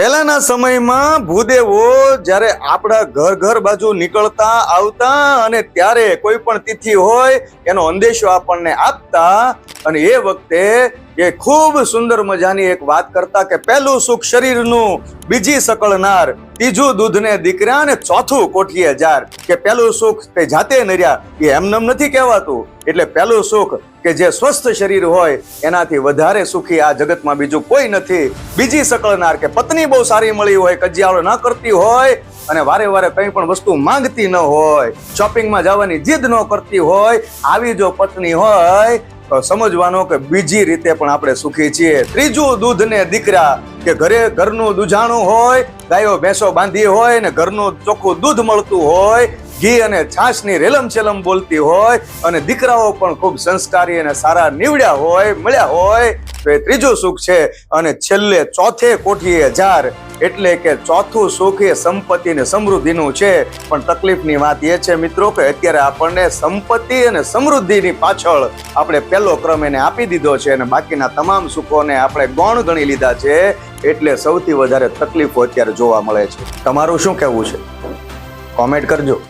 પહેલાના સમયમાં ભૂદેવો જ્યારે આપણા ઘર ઘર બાજુ નીકળતા, આવતા અને ત્યારે કોઈ પણ તિથિ હોય, એનો અંદેશો આપણને આપતા અને એ વખતે એ ખૂબ સુંદર મજાની એક વાત કરતા કે પહેલું સુખ શરીરનું બીજી સકળનાર ત્રીજું દૂધને દીકરા અને ચોથું કોઠીએ જાર. કે પહેલું સુખ તે જાતે નર્યા, એ એમનેમ નથી કહેવાતું. એટલે પહેલું સુખ કે જે સ્વસ્થ શરીર હોય, એનાથી વધારે સુખી આ જગતમાં બીજું કોઈ નથી. બીજી સકળનાર કે પત્ની બહુ સારી મળી હોય, કજિયાળો ન કરતી હોય, અને વારે વારે કંઈ પણ વસ્તુ માંગતી ન હોય, શોપિંગમાં જવાની જીદ ન કરતી હોય, આવી જો પત્ની હોય, તો સમજવાનો કે બીજી રીતે પણ આપણે સુખી છીએ. ત્રીજું દૂધ ને દીકરા કે ઘરે ઘરનું દૂધાણું હોય, ગાયો ભેંસો બાંધી હોય ને ઘરનું ચોખ્ખું દૂધ મળતું હોય, ઘી અને છાશની રેલમ છેલમ બોલતી હોય અને દીકરાઓ પણ ખૂબ સંસ્કારી અને સારા નીવડ્યા હોય, મળ્યા હોય, તો એ ત્રીજું સુખ છે. અને છેલ્લે ચોથે કોઠીએ જાર એટલે કે ચોથું સુખ એ સંપત્તિ અને સમૃદ્ધિનું છે. પણ તકલીફની વાત એ છે મિત્રો કે અત્યારે આપણને સંપત્તિ અને સમૃદ્ધિની પાછળ આપણે પહેલો ક્રમ એને આપી દીધો છે અને બાકીના તમામ સુખોને આપણે ગૌણ ગણી લીધા છે. એટલે સૌથી વધારે તકલીફો અત્યારે જોવા મળે છે. તમારું શું કહેવું છે? કોમેન્ટ કરજો.